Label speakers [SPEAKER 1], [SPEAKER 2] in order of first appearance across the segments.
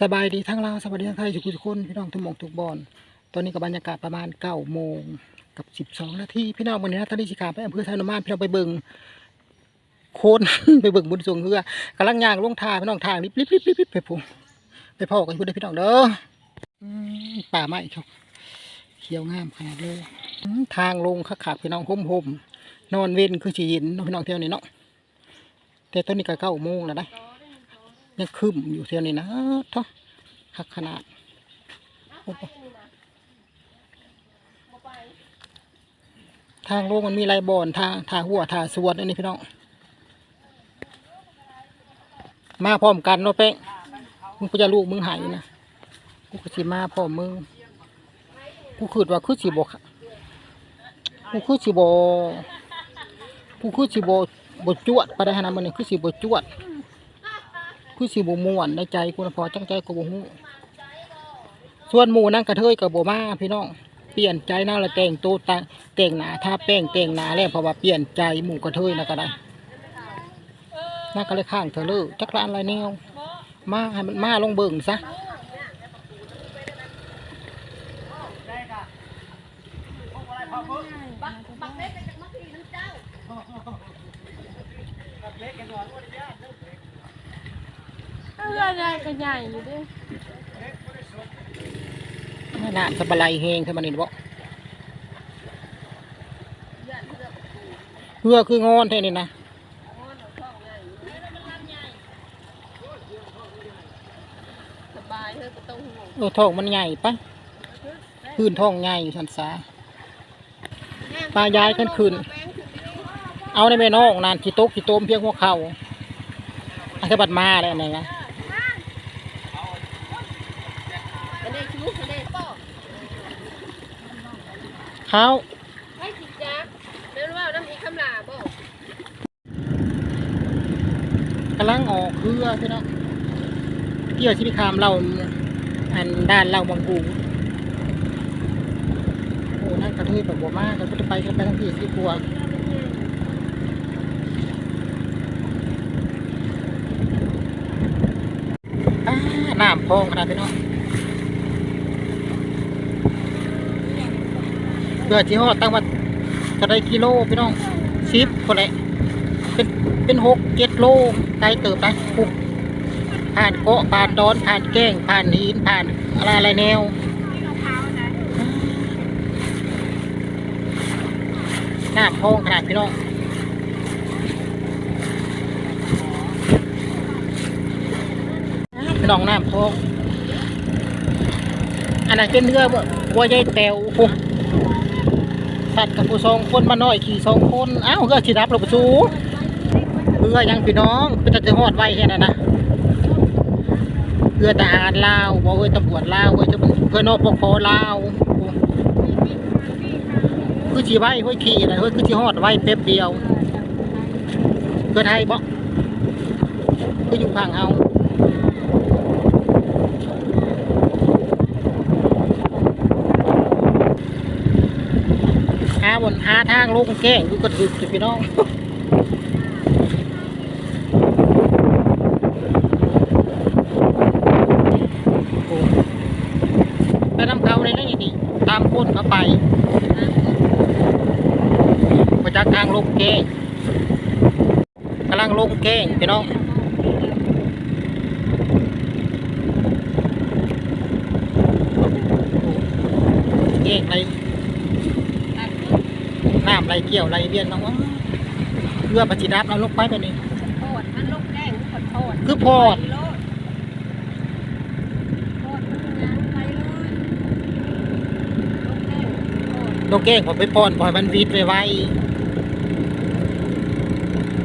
[SPEAKER 1] สบายดีทั้งลาวสบายดีทั้งไทยทุกคนพี่น้องทุกหมองทุกบอนตอนนี้กับบรรยากาศประมาณเก้าโมงกับสิบสองนาทีพี่น้องวันนี้นะท่านดิสิกาไปอำเภอไทยนมานพี่น้องไปเบิ่งโคนไปเบิ่งบุญทรงเรือกำลังย่างลงทางพี่น้องทางลิบลิบลิบลิบไปพูไปพ่อกันพูดได้พี่น้องเด้อป่าไม้ชกเขียวงามขนาดเลยทางลงขักขักพี่น้องห่มห่มนอนเว้นคือสียินพี่น้องเที่ยวนี้เนาะแต่ตอนนี้ก็เก้าโมงแล้วนะ ยังคืมอยู่เท่านี้นะท้อหักขนาดทางโลกมันมีไรบอนทางทางหัวทางสวนอันนี้พี่น้อง มาพร้อมกันเนาะเป๊ะมึงก็จะลูกมึงหายนะกูก็สิมาพร้อมมึงกูคิดว่าคือสิบกกูคือสิบกูคือสิบบจวดไปได้ขนาดมันนี่คือสิบจวด คือสิบม่วนในใจคุณพอจังใจกบหูส่วนหมูนั่งกระเทยกับบมาพี่น้องเปลี่ยนใจนั่งละแต่งตัวตแต่งหนาทาแป้งแต่งหนาแล้วเพราะว่าเปลี่ยนใจหมูกระเทยนะก็ได้น่าก็เลยข้างเธอเลยจักรานอะไรเนี่ยมาให้มันมาลงเบิ่งซะ
[SPEAKER 2] เอออะไรก็ใหญ่อยู่ดิ
[SPEAKER 1] น้ำสบะไลเฮงเท่ามันนี่บ่เพื่อคืองอนแท่นี่นะ
[SPEAKER 2] เอองห่วง
[SPEAKER 1] โอ้ท้องมันใหญ่ปะพื้นท้องใหญ่อยู่ทันสาปลาย้ายกันคืนเอาในแม่น้องนานขี้โต๊ะขี้โต้มเพียงหัวเข่าอันนี้บัดมาแล้วอันไหนนะ
[SPEAKER 2] อันนี้ชิมุกอันนี้ป้อ
[SPEAKER 1] เขา
[SPEAKER 2] ให้จิจักแม่นว่าน้ำอีกคำลาบ่
[SPEAKER 1] กำลังออกเครือพี่น้องเกี่ยวชีวิตคามเราอันด้านเราบางกูโอ้นั่นกระเทยแบบบัวมากกันก็จะไปกันไปทั้งที่ที่กลัวอ้าน้ำพองขนาดพี่น้อง เพื่อที่ฮอดตั้งว่าจะได้กิโลพี่น้องสิบคนแหละเป็นเป็นหกเจ็ดโลไกลเติบไปปุ๊บผ่านเกาะผ่านดอนผ่านแก้งผ่านหินผ่านอะไรอะไรแนวหน้ำพองขนาดพี่น้องพี่น้องน้ำพองอันนั้นเป็นเนื้อบ่บัวใหญ่แตวโอ้สัตว์กับผู้สองคนมาน้อยขี่สองคนอ้าวก็ขีดับเราไปสูเพื่อยังพี่น้องเป็นตาจะหอดไว้แค่นั้นนะเพื่อทหารลาวบอกเอ้ยตำรวจลาวเอ้ยเพื่อนอปกครองลาวคือชีไว้ห้อยขี่นะเฮ้ยคือชีหอดไว้เป๊บเดียวเพื่อไทยบอกคืออยู่ฝั่งเอาหา บนหาทางลงแก้งดูกระถึกสิพี่น้องไปนำเขาในนั่นนี่ตามคนเขาไปมาจากทางลงแก้งกำลังลงแก้งพี่น้องแกงไร น้ำไรเกี่ยวไรเบี้ยนน้องวะเพื่อปฏิดับเอาลงไปไปนี่
[SPEAKER 2] โทษมันลงแกล้งขอโทษ
[SPEAKER 1] คือพอด
[SPEAKER 2] โลดโทษมันยังไปเลยลงแกล้งโทษ
[SPEAKER 1] ลงแกงผมไปป้อนปล่อยมันวีดไว้ไว้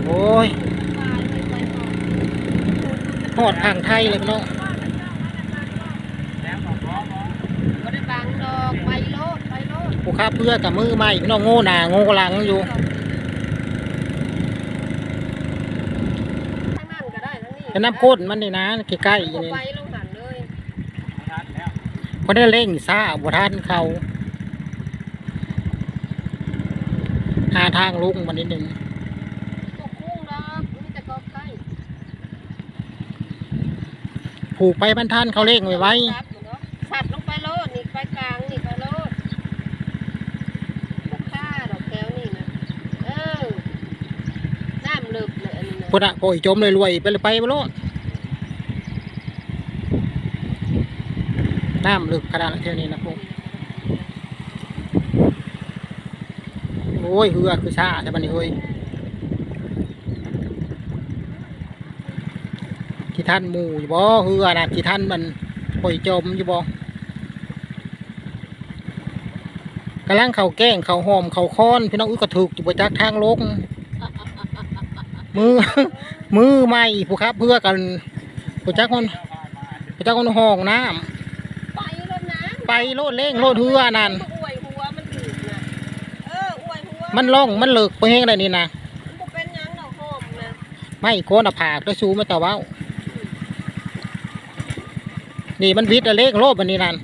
[SPEAKER 1] โอ้ย
[SPEAKER 2] ไปเลยไปก่อน
[SPEAKER 1] หอดทางไทยเลยพี่น้อง
[SPEAKER 2] บ่ได้บังดอกไปโลดไป โลด
[SPEAKER 1] ผู้ค้าเพื่อกับมือใหม่พี่น้องโง่หนาโง่หลังอยู่
[SPEAKER 2] ทางนั้นก็ได้ทางนี้
[SPEAKER 1] เป็นน้ำข้นมันนี่นะใกล้ๆอย่างนี้
[SPEAKER 2] ไปลงหันเลย
[SPEAKER 1] ก็ได้เร่งซ่าบทันเขาหาทางลุงมันนิดหนึ่ง
[SPEAKER 2] ตกคุ้งดอกมีแต่กอไก่
[SPEAKER 1] ผูกไปบรรทันเขาเร่งไว้ไว้
[SPEAKER 2] ซับหมดเนาะสัตว์ลงไปโลดนี่ไปกลางนี่ไปโลดบุกฆ่าดอกแก้วนี่นะเออน้ำลึก เลยอันนี้นะ
[SPEAKER 1] พุ่นอะปล่อยจมเลยรวยไปเลยไปบ่โลดน้ำลึกขนาดเท่านี้นะพวกโอ้ยเหือคือชาแต่บัดนี้เฮ้ยที่ท่านหมู่อยู่บ่เหือนะที่ท่านมันปล่อยจมอยู่บ่กำลังเขาแก้งเขาหอมเขาค้อนพี่น้องอุ้ยก็ถูกอยู่บนจักทางลง มือ มือใหม่ผู้ครับเพื่อกันผู้จักคนผู้จักคนห้องน้
[SPEAKER 2] ไปรถน้ำ
[SPEAKER 1] ไปโลดเล่งโลดเฮือนั่นำ
[SPEAKER 2] อวยหัวมันถึกนะเอออวยหัว
[SPEAKER 1] มันล่องมันเลิกไปเฮงอะไรนี่นะ
[SPEAKER 2] มันบ่เป็นหยังดอกหอมนะ
[SPEAKER 1] ไม่โกนหน้าผากแล้วชูมาแต่เว้านี่มันวิทย์อะเล่งโลดมันนี่นั่น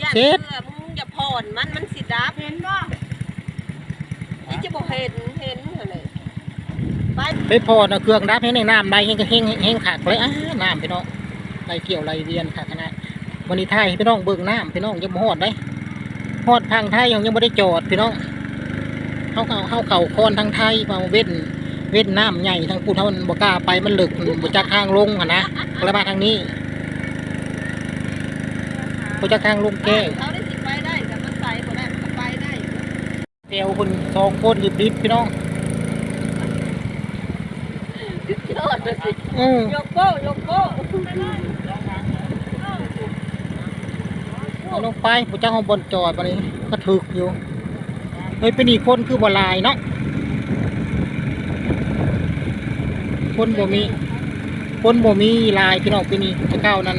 [SPEAKER 2] อย่า
[SPEAKER 1] เช็
[SPEAKER 2] เชื่
[SPEAKER 1] ด
[SPEAKER 2] อมึงอย่าผ่อนมันมันสิดับเห็นบ่นี่จะบ่เห็นเห็นอะไร ไป
[SPEAKER 1] ไปพอนะเครื่องดับให้ในน้ำได้เฮงเฮงเฮงขาดเลยอะน้ำพี่น้องไรเกี่ยวไรเวียนขาดขนาดวันนี้ไทยพี่น้องเบิ่งน้ำพี่น้องยังบ่ฮอดได้ฮอดทางไทยยังยังไม่ได้จอดพี่น้องเขาเขาเขาเข่าคอนทางไทยมาเว้นเว้นน้ำใหญ่ทางปูนเขามันบกล้าไปมันลึกบจากทางลงหันนะก็เลยมาทางนี้บจากทางลงแก้ว
[SPEAKER 2] เขาได้สิไปได้กับมันใส่บ่ได้มันก็ไปได้
[SPEAKER 1] เดียวคนสองคนรีบรีบพี่น้อง
[SPEAKER 2] ย อดเลยสิ
[SPEAKER 1] อืม
[SPEAKER 2] ยกโป้ยกโป้
[SPEAKER 1] เอาลงไปผู้เจ้าของบนจอดวันนี้ก็ถึกอยู่เฮ้ยเป็นอีกคนคือบลายเนาะคนบ่มีคนบ่มีลายพี่น้องเป็นนี่จะเก้านั้น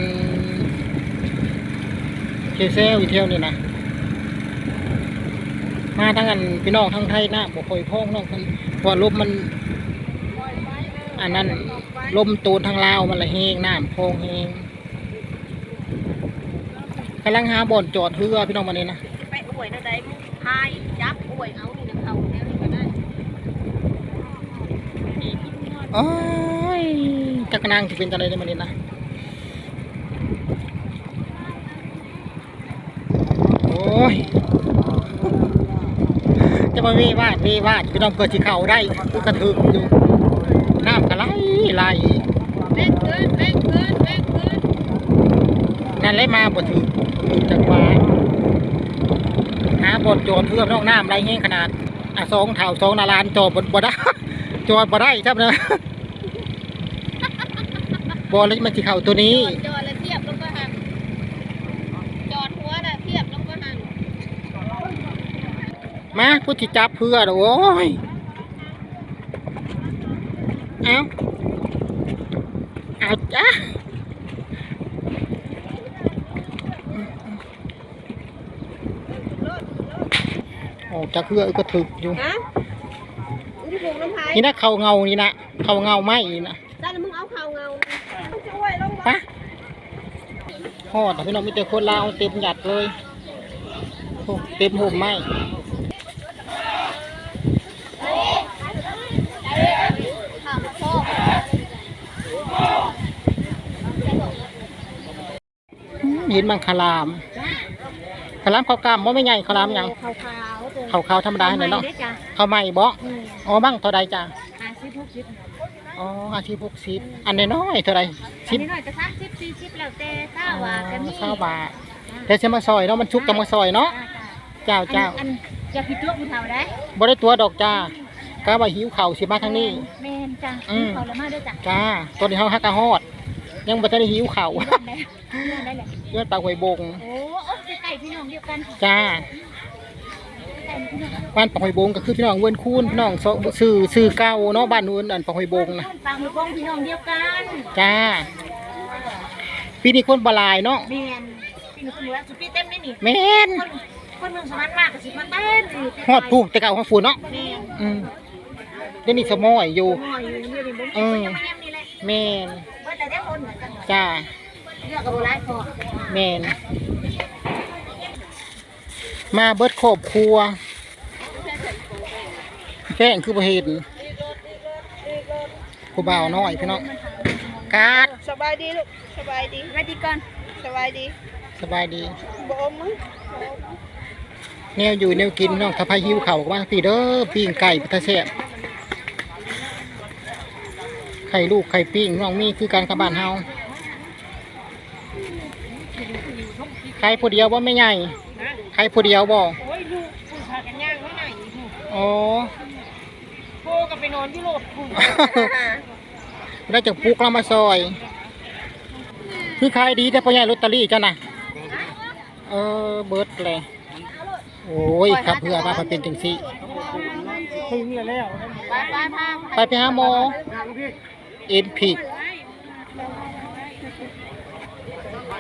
[SPEAKER 1] เคเซลอยู่เที่ยวนี่นะมาทั้งอันพี่น้องทั้งไทยนะบ่ค่อยพ้องน้องกันเพราะว่าลมมัน อันนั้นลมตูนทางลาวมันละแหงน้ำโพงแหงกำลังหาบ่อนจอดเรือพี่น้องมานี่นะ
[SPEAKER 2] ไปอวยนะได้มึงพายจับอวยเอานี่นะเขาแนวนี้ก็ได้
[SPEAKER 1] โอ้ยจักรนางจะเป็นอะไรได้มานี่นะโอ้ยจะมาเววาดเววาดพี่น้องเกิดที่เขาได้คือกระถึกอยู่น้ำกระ ไหลไหล
[SPEAKER 2] เล่นเกินเล่นเกินเล่นเกิน
[SPEAKER 1] นั่นเลยมาบ่ถือถือจังหวะหาบ่อนโจรเพื่อน้องน้ำไรเงี้ขนาดอะสองเท่าสองนาลานจอดบ่บ่ได้จอดบ่ได้ครับนะบ่แล้วมันสิเข้าตัวนี้
[SPEAKER 2] จอดแล้วเทียบลงก็หันจอดหัวน่ะเทียบลงก็หัน
[SPEAKER 1] มากูสิจับเพื่อเด้อโอ้ยเอาเอาจ้ะออก จากเรือก็ถึกอยู่
[SPEAKER 2] ฮะมึงที่ปลูกน้ำพาย
[SPEAKER 1] นี่นะเขาเงานี่นะเขาเงาไหมนี่นะ
[SPEAKER 2] ด้านมึงเอาเข่าเงามึงจะอวยลง
[SPEAKER 1] ปะฮอดอะพี่น้องมีแต่คนลาวเต็มหยัดเลยโอ้เต็มห่มไหม
[SPEAKER 2] ถามพ่อ
[SPEAKER 1] อืมเห็นมังคลามคลามเขาวกล้ามว่าไม่ใหญ่คลามหยัง
[SPEAKER 2] ขาวขาว
[SPEAKER 1] เขาขาวธรรมดาหน่อยเนาะเขาไหม่บ่อ๋อบ้างเท่าใดจ้ะ
[SPEAKER 2] หาสิบหกสิบ
[SPEAKER 1] อ๋ออาชีพพวกสิบอันน้อยๆเท่าใด
[SPEAKER 2] อั
[SPEAKER 1] สิ
[SPEAKER 2] น
[SPEAKER 1] บ
[SPEAKER 2] นี้หน่อยจะสามสิบสี่สิบแล้วแต่เศร้า
[SPEAKER 1] อ๋อ
[SPEAKER 2] ว่าจะมี
[SPEAKER 1] เศร้าบาทแต่เชื่อมาซอยเนาะมันชุกกับมาซอยเนาะเจ้าเจ้า
[SPEAKER 2] อันอย่าผิดตัวผู้เฒ่าได้
[SPEAKER 1] บ่ได้ตัวดอกจ้าก็ว่าหิวเข่าวสิมาทางนี้
[SPEAKER 2] แม่นจ้ะ
[SPEAKER 1] อืม
[SPEAKER 2] เขาละมาด้วยจ้ะ
[SPEAKER 1] จ้าตอนนี้เฮาฮักกะฮอด ยังบ่ทันได้หิวข้าว
[SPEAKER 2] ได้ได้แหละ
[SPEAKER 1] ยอดปลาหวยบง
[SPEAKER 2] โอ้โอ้ไก่พี่น้องเดียวกัน
[SPEAKER 1] จ้า
[SPEAKER 2] ไก่พี่น้อง
[SPEAKER 1] บ้านปลาหอยบงก็คือพี่น้องเวินคูนพี่น้องสื่อสื่อเก่าเนาะบ้านนู้นอันปลาหอยบงนะ
[SPEAKER 2] ปางมือกองพี่น้องเดียวกัน
[SPEAKER 1] จ้าปีนี้คนบหลายเนาะ
[SPEAKER 2] แม่นพี่น้องเหลือสุดพี่เต็มนี่นี่
[SPEAKER 1] แม่น
[SPEAKER 2] คนคนเมืองสมานมากกับสิมาเต้น
[SPEAKER 1] ฮอดผูกแต่เก่าของฝุ่นเนาะ
[SPEAKER 2] แม่น
[SPEAKER 1] อืมเดี๋ยวนี้สมอยอยู่
[SPEAKER 2] หน่อยอยู่นี่นี่บ่
[SPEAKER 1] อืม
[SPEAKER 2] ยังไม่ยังนี่เลย
[SPEAKER 1] แม่น
[SPEAKER 2] เบิดแต่ได้คนเหมือนกัน
[SPEAKER 1] จ้า
[SPEAKER 2] เลือกกับโบราณพอ
[SPEAKER 1] แม่น มาเบิดครอบครัวแจ้งคือบ่เห็นผู้บ่าวน้อยพี่น้อง
[SPEAKER 2] มา
[SPEAKER 1] กาศ
[SPEAKER 2] สบายดีลูกสบายดีสบายดีก่อนสบายดี
[SPEAKER 1] สบายดี
[SPEAKER 2] บ่อมมั้งบ่อม
[SPEAKER 1] แนวอยู่แนวกินน้องถ้าพาหิวเข่าวก็ว่าปีเด้อปิ้งไก่ปลาแซ่บไข่ลูกไข่ปิ้งน้องมีคือการกับบ้านเฮาไข่ผู้เดียวบ่ไม่ใหญ่ ไข่ผู้เดียวบ่
[SPEAKER 2] โอ้ยลูกคุณพากันย่างไว้ไหนลูก
[SPEAKER 1] อ๋อ
[SPEAKER 2] โทรกันไปนอนที่โลดคุณ
[SPEAKER 1] ได้จากปลุกเรามาซอย คือขายดีแต่พ่อใหญ่ลอตเตอรี่จ้ะนะเออเบิดเลยโอ้ยครับเพื่อว่ามันเป็นจังซี่
[SPEAKER 2] ไปไปพา
[SPEAKER 1] ไปไปหาหมอเอ็นพิก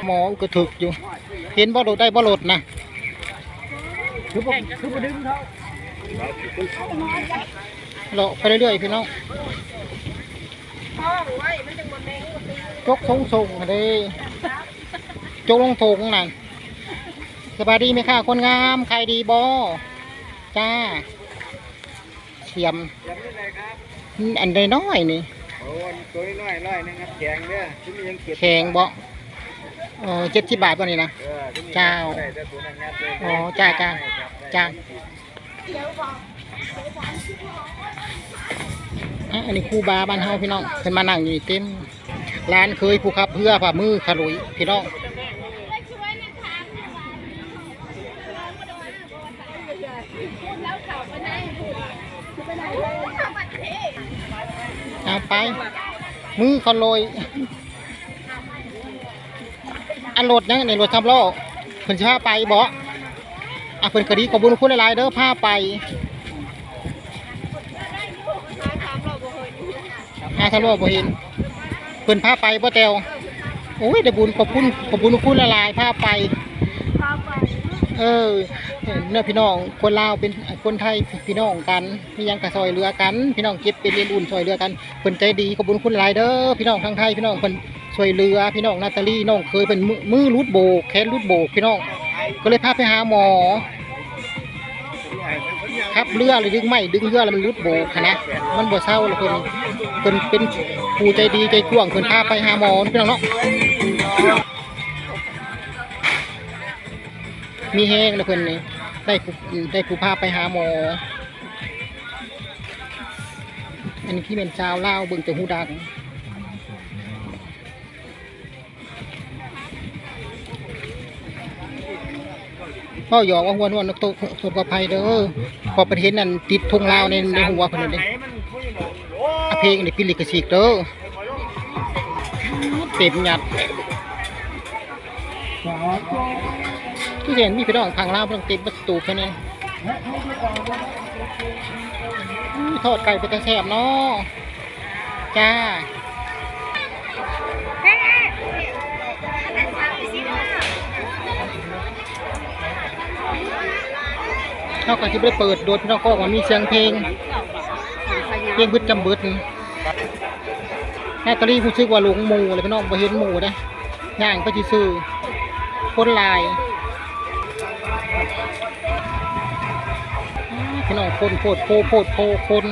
[SPEAKER 1] หมอก็ถึกอยู่ เห็นบ่โดดได้บ่โหลดนะ คือบ่คือบ่ดึงเขาเลาะไปเรื่อยๆพี่น้อง
[SPEAKER 2] ท้องไว้มันจะหมดแดงหมดตี
[SPEAKER 1] จกทงส่งเลยจกลงทงนั่นสบายดีไหมค่ะคนงามใครดีบอจ้าเทียมอันใดน้อยนี่
[SPEAKER 3] โอ้ยตัวน้อยร้อยนึงครับแข็งเด้อที่มียังเก็บ
[SPEAKER 1] แข็งบ่เออเจ็ดสิบบาทตัวนี้นะ
[SPEAKER 3] เจ้าว
[SPEAKER 1] อ๋อจ้าจ้าจ้าอันนี้คูบาบ้านเฮาพี่น้องเพิ่นมานั่งอยู่นี่เต็มร้านเคยผู้ขับเพื่อผ่ามือขลุยพี่น้องเอาไป มือเขาโรย อันรถนะในรถทำล้อเพิ่นสิพาไปบ่อะเพิ่นก็ดีขอบคุณคุณหลายๆเด้อพาไปหาทะลุบ่เห็นเพิ่นพาไปบ่แตวโอ้ยได้บุญขอบคุณขอบคุณคุณละลายพาไป เออเนื้อพี่น้องคนลาวเป็นคนไทยพี่น้องกันพี่ยังกระซอยเรือกัน พี่น้องเก็บเป็นเรียนอุ่นซอยเรือกันเพิ่นใจดีขอบคุณคุณหลายเด้อพี่น้องทั้งไทยพี่น้องเพิ่น ช่วยเรือพี่น้องนาตาลีน้องเคยเป็นมือรุดโบกแขนรุดโบกพี่น้องก็เลยพาไปหาหมอครับเรือเลยดึงไม่ดึงเรือแล้วมันรุดโบกนะมันบ่เศร้าเลยเพิ่นเพิ่นเป็นผู้ใจดีใจกว้างเพิ่นพาไปหาหมอพี่น้องเนาะมีแห้งแล้วเพิ่นนี่ได้ผู้ได้ผู้พาไปหาหมอ อันนี้ที่เป็นชาวลาวเบิ่งแต่หูดัง ก็หยอกว่าหัวนวลนกตัวตัวกระไพเด้อพอประเทศนั้นติดธงลาวในในหัวเพิ่นนั่นเด้อะเพลงนี่พิลิกสิกเด้อเต็มหยัดที่เห็นมีพี่น้องทางลาวเพิ่งต็มประตูแค่นี้ทอดไก่ไปแต่แซ่บเนาะจ้า เขาก็จะไปเปิดโดยพี่น้องก็ว่ามีเสียงเพลง เพลงบึดจำบึดนี่แม่ตอรี่ผู้ซึกว่าหลงหมูเลยพี่น้องบ่เห็นหมูเด้ย่างไปที่ซื้อคนลายพี่น้องคนโพดโพโพดโพคน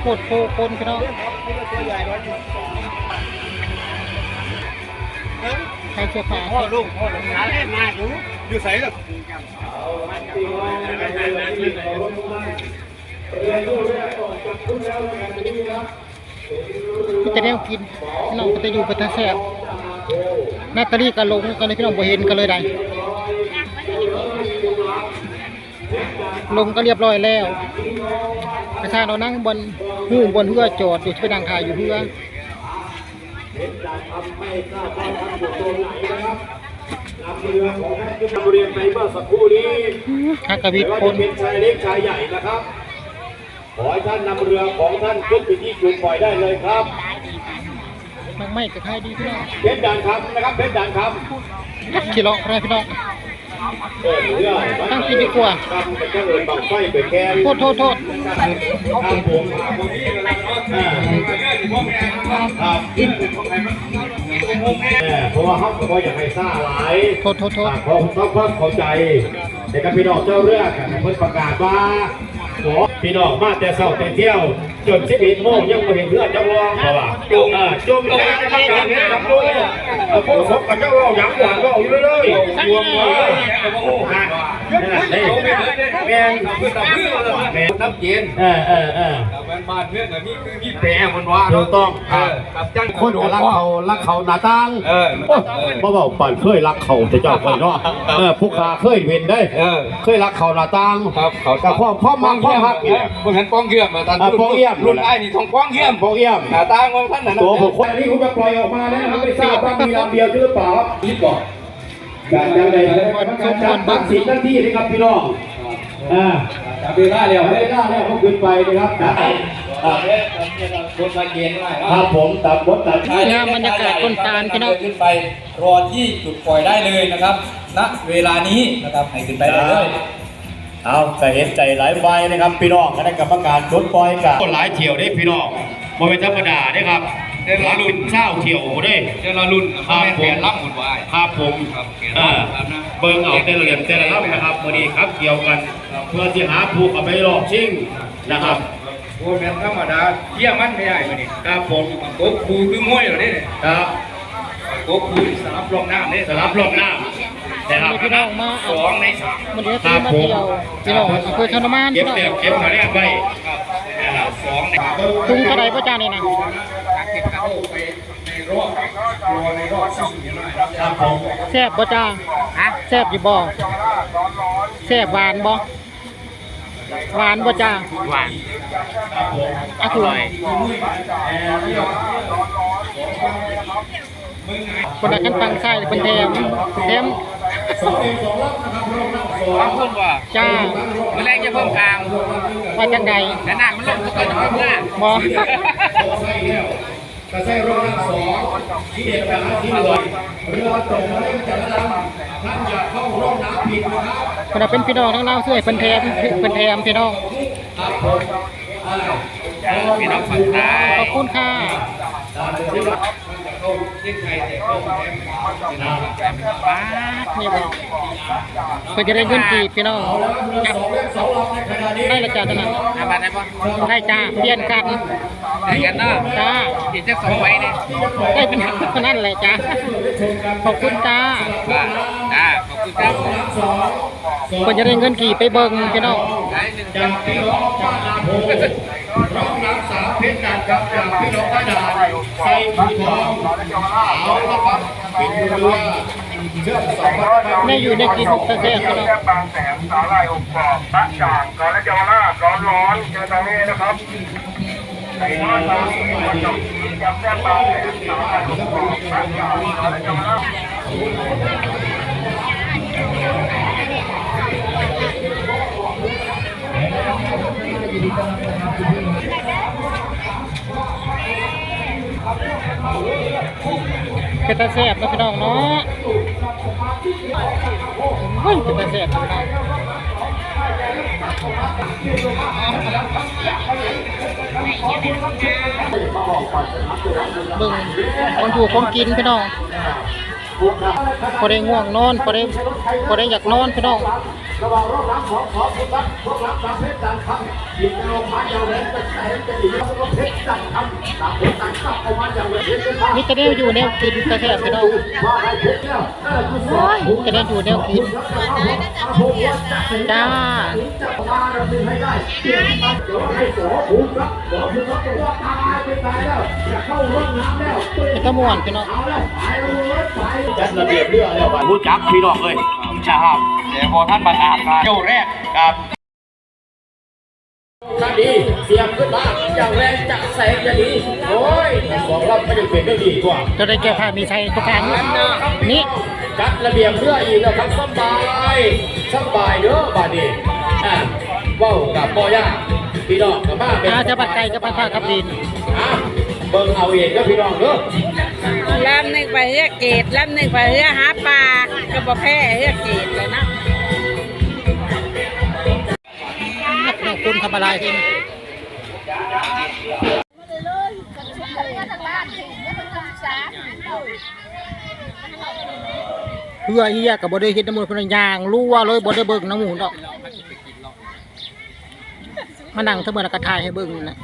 [SPEAKER 1] โพดโพคนพี่น้อง ใครเสื้อผ้า
[SPEAKER 3] พ่อลูกพ่อลูกหาเล่นมาอยู่อยู่ใส่หรอ
[SPEAKER 1] พี่จะได้กินพี่น้องก็จะอยู่กับตาแซ่บนาตาลีก็ลงก็เลยพี่น้องบ่เห็นก็เลยได้ลงก็เรียบร้อยแล้วประชาชนเรานั่งบนหูบนเพื่อจอดอยู่ที่ไปดังขายอยู่เพื่อ
[SPEAKER 4] เรียนไปเมื่อสักครู่นี้
[SPEAKER 1] คักกะวิท
[SPEAKER 4] ว่า
[SPEAKER 1] ค
[SPEAKER 4] จะ
[SPEAKER 1] น
[SPEAKER 4] เป็นชายเล็กชายใหญ่นะครับ ขอให้ท่านนำเรือของท่านขึ้นไปที่จุดปล่อยได้เลยครับ
[SPEAKER 1] มักไม่ก็ขายดีพี่น้อง
[SPEAKER 4] เพชรด่านคำนะครับเพชรด่านค
[SPEAKER 1] ขี่เลาะอะไรพี่น้องำ
[SPEAKER 4] เปิดเรือ
[SPEAKER 1] ตั้งปีดีกว่า
[SPEAKER 4] คำเป็นเจ้า เอิญบังไฟเป็นแคน
[SPEAKER 1] โทษโทษโทษ
[SPEAKER 4] ครับผมอ่าครับแม่เพราะว่าเขาก็อยากให้ซ่าหลาย
[SPEAKER 1] โทษโทษโทษ
[SPEAKER 4] อ่าผมต้องความเข้าใจในการพี่น้องเจ้าเรื่องเพิ่นประกาศว่าขอพี่น้องมาแต่เศร้าแต่เที่ยวจนสิบเอ็ดโมงยังไม่เห็นเพื่อนเจ้ารองเขาว่าจุ่มอ่าจุ่มแล้วกรรมการเนี่ยทำด้วยพวกศพกับเจ้ารองอย่างหวานก็เอาอยู่เลยรวมเลยโอ้ฮะนี่แมนแมน
[SPEAKER 3] น้ำเย็น
[SPEAKER 4] เออเออเออ
[SPEAKER 3] บ้านบ้านเพื่อนกับนี่คือพี่แปรมันว่า
[SPEAKER 4] ถูกต้อง
[SPEAKER 3] เออกับจัง
[SPEAKER 4] คนรักเขารักเขาหน้าต่าง
[SPEAKER 3] เออ
[SPEAKER 4] บ่เบาปั่นเคยรักเขาแต่เจ้าเคยเนาะเออผู้ขาเคยเว้นได้
[SPEAKER 3] เออ
[SPEAKER 4] เคยรักเขาหน้าต่าง
[SPEAKER 3] ครับเขา
[SPEAKER 4] กับพ่อพ่อมังพ่อฮักนี่แหละ
[SPEAKER 3] พวกนั้นป้องเยี่ยมมาตอน
[SPEAKER 4] อ่าป้องเยี่ยม
[SPEAKER 3] รุ่นไอ้นี่ทองป้องเยี่ยม
[SPEAKER 4] พ่อเอี่ยม
[SPEAKER 3] หน้าตาของท่านน่ะนะ
[SPEAKER 4] ตัวบุคคลนี้คุณจะปล่อยออกมาแล้วนะครับไม่ทราบว่ามีลำเดียวหรือเปล่าครับนี่ก่อนการยังไงนะครับการจัดบัตรสิทธิ์หน้าที่นะครับพี่น้องอ่า
[SPEAKER 3] จับเวลาแล้ว
[SPEAKER 4] ไม่ได้ล่าแล้วเขาขึ้นไปนะครับนะอ่า
[SPEAKER 3] คนมาเกณฑ์ไว้
[SPEAKER 4] ครับผมตัดบทตัด
[SPEAKER 1] งามบรรยากาศต้นตาลพี่น้อง
[SPEAKER 5] ขึ้นไปรอที่จุดปล่อยได้เลยนะครับณเวลานี้นะครับให้ขึ้นไปได้เลย
[SPEAKER 4] เอาแต่เห็นใจหลายใบนะครับพี่น้องคณะกรรมการชดปล่อยกับหลายเที่ยวได้พี่น้องบ่เป็นธรรมดาได้ครับรับเป็นเช้าเที่ยวได้
[SPEAKER 3] เจ้าละรุ่นพ่อแม่แฟนรับหมดไว้
[SPEAKER 4] ครับผม
[SPEAKER 3] ครับเขียน
[SPEAKER 4] เออ
[SPEAKER 3] ครับนะ
[SPEAKER 4] เบิ่งเอาแต่ละเหลี่ยมแต่ละลำนะครับวันนี้ครับเกี่ยวกัน เพื่อที่หาผู้เอาไปรอบชิงนะครับ
[SPEAKER 3] โอ้แม่นธรรมดาเที่ยมันไม่ได้มานี่
[SPEAKER 4] ครับผม
[SPEAKER 3] โกคูคือมวยเหรอเนี่ย
[SPEAKER 4] ครับ
[SPEAKER 3] โกคูสลับรองน้ำเนี่ย
[SPEAKER 4] สำหรับรอบหน้า นะครับ
[SPEAKER 1] มีพี่น้องมา
[SPEAKER 3] สองในสาม
[SPEAKER 1] มันเดี๋ยวตีมาเที่ยวพี่น้องอำเภอชนมาน
[SPEAKER 4] เก็บ
[SPEAKER 1] พี่น้อง
[SPEAKER 4] เต็มเก็บมาเนี่ยไป
[SPEAKER 3] ครับสองใน
[SPEAKER 1] ตุงเท่าไรพ่อจ้านี่นะ
[SPEAKER 3] การเก็บเข้าไปในรอบรอในรอบชิงอย่างไร
[SPEAKER 4] ครับผม
[SPEAKER 1] แซ่บบ่จ้าฮะแซ่บอยู่บ่แซ่บหวานบ่หวานบ่จ้า
[SPEAKER 3] หวาน
[SPEAKER 1] อะคุณคนละขั้นฟังใช่เป็นแถมแถม
[SPEAKER 3] บางคนว่า
[SPEAKER 1] จ้า
[SPEAKER 3] เมื่อแรกจะเพิ่มกลาง
[SPEAKER 1] ว่าจังใด
[SPEAKER 3] แต่หน้ามันลงก็จะเพิ่มหน้า
[SPEAKER 1] บ่
[SPEAKER 4] กระแสรอบหน้าสองที่เด็ดแบบที่รวยเรือตกมาเล่นจักรยานท่านอย่าเข้าร่องน้ำผิดนะครับ
[SPEAKER 1] คนละเป็นพี่น้องทั้งเราช่วยเป็นแถมเป็นแถมพี่น้อง
[SPEAKER 3] พี่น้องฝั่งใต้
[SPEAKER 1] ขอบคุณค่ะ
[SPEAKER 3] เส้นไทยแต่เข้าแถม
[SPEAKER 1] ป้าดนี่บ่เพื่อจะได้เงินกี่พี่น้องครับได้ละจ้าตอนนั้น
[SPEAKER 3] อาบัตได้ปะ
[SPEAKER 1] ได้จ้าเปลี่ยนกัน
[SPEAKER 3] ได้กันเนาะ
[SPEAKER 1] จ้า
[SPEAKER 3] อีกจะสองไว้เนี่ย
[SPEAKER 1] ได้เป็นเท่านั้นแหละจ้าขอบคุณจ้า
[SPEAKER 3] ว่าอ่าขอบคุณครับ
[SPEAKER 1] เพื่อจะได้เงินกี่ไปเบิ่งพี่น้อง
[SPEAKER 3] ได้ห น้
[SPEAKER 4] องบ้านนาโพร้องรักษาเพชรการครับจากพี่น้องบ้านนาใส่ผีทองเอาละครับปิดเรือเชื่อมสองพัน
[SPEAKER 1] แม่อยู่ในกินทุกประเทศพี่น้อง
[SPEAKER 6] บางแสนสาหร่ายอบกรอบตะจ่างกอและเยาวราชร้อนร้อนเจอทางนี้นะครับไก่ทอดตาสีมันจบยำแซ่บบางแสนสาหร่ายอบกรอบตะจ่างกอและเยาวรา
[SPEAKER 1] เป็นตาแซ่บนะพี่น้องเนาะเฮ้ยเป็นตาแซ่บพี่น้องเบิ่งคนอยู่ของกินพี่น้องพอได้ง่วงนอนพอได้พอได้อยากนอนพี่น้องนี่จะได้อยู่แนวกินกระแทกพี่น้องโอ้ยจะได้อยู่แนวกินจ้าไอ้ตะม่วนพี่น้อง
[SPEAKER 4] จัดระเบียบเรือแล้วรู้จักพี่น้องเลยนะครับ
[SPEAKER 3] เดี๋ยวพอท่านประกาศมาเที่ยวแรก
[SPEAKER 4] ครับ ถ้าดีเสียงขึ้นมาอย่างแรงจักแสงจะดีโอ้ยสองรอบไม่ได้เป็นก็ดีกว่า
[SPEAKER 1] จะได้แก้ผ้ามีชัยประการนี่
[SPEAKER 4] จัดระเบียบเรืออีกแล้วครับสบายสบายเด้อบาดนี้อ่าเว้ากับพ่อย่าพี่น้องกับมาเป็น
[SPEAKER 1] อาจะปัดไก่จะปัดผ้ากับดิน
[SPEAKER 4] อะเบิ่งเอาเองก็พี่น้องเด้อ
[SPEAKER 7] ลำหนึ่งไปเรียกเกตลำหนึ่งไปเรียกหาปลาก็บ่แพ้เรียกเกตเลยนะ
[SPEAKER 1] น้องคุณทำอะไรทีนี้เพื่อเฮียกับบได้เห็นน้ำมูลพนันยางรั่วเลยบได้เบิกน้ำมูลดอกมานั่งเสมอแล้วก็ถ่ายให้เบิ่งนะ